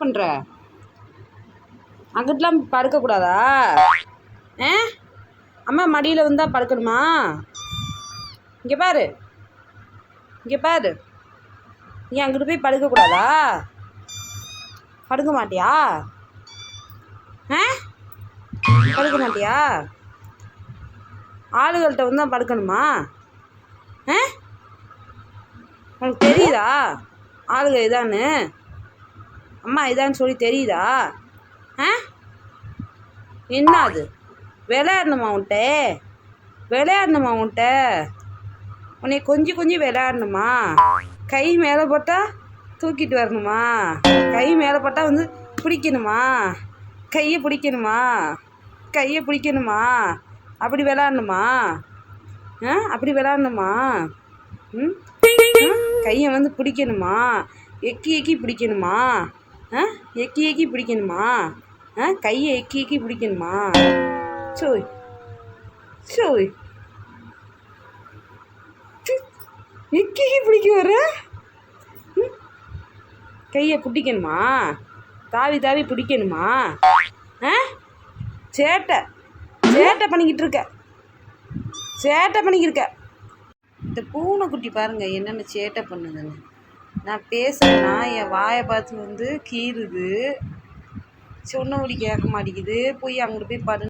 பண்ணுற அங்கிட்டலாம் படுக்கக்கூடாதா ஆ? அம்மா மடியில் வந்தால் படுக்கணுமா இங்கே பாரு. இங்கே பாரு. நீ அங்கிட்டு போய் படுக்கக்கூடாதா? படுக்க மாட்டியா? ஆ? படுக்க மாட்டியா? ஆளுகள்கிட்ட வந்து தான் படுக்கணுமா? ஆ? உனக்கு தெரியுதா? ஆளுகள் இதான்னு? அம்மா இதான்னு சொல்லி தெரியுதா? ஆ? என்ன அது விளையாடணுமா உன்ட்ட விளையாடணுமா உன்ட்ட உன்னை கொஞ்சம் கொஞ்சம் விளையாடணுமா? கை மேலே போட்டால் தூக்கிட்டு வரணுமா? கை மேலே போட்டால் வந்து பிடிக்கணுமா? கையை பிடிக்கணுமா? கையை பிடிக்கணுமா? அப்படி விளாடணுமா ஆ? அப்படி விளாடணுமா ம்? கையை வந்து பிடிக்கணுமா? எக்கி எக்கி பிடிக்கணுமா? ஆ? எக்கி எக்கி பிடிக்கணுமா? ஆ? கையை எக்கி எக்கி பிடிக்கணுமா? சோய். சோய். எக்கி எக்கி பிடிக்க வர? ம்? கையை பிடிக்கணுமா தாவி தாவி பிடிக்கணுமா? ஆ? சேட்டை. சேட்டை பண்ணிக்கிட்டு இருக்க. சேட்டை பண்ணிக்கிட்டு இருக்க. இந்த பூனைக்குட்டி பாருங்கள் என்னென்ன சேட்டை பண்ணுதுன்னு. நான் பேசுகிறேன்னா என் வாயை பார்த்து வந்து கீறுது. சொன்ன ஒலி கேட்க மாட்டேங்குது. போய் அங்கிட்டு போய் படு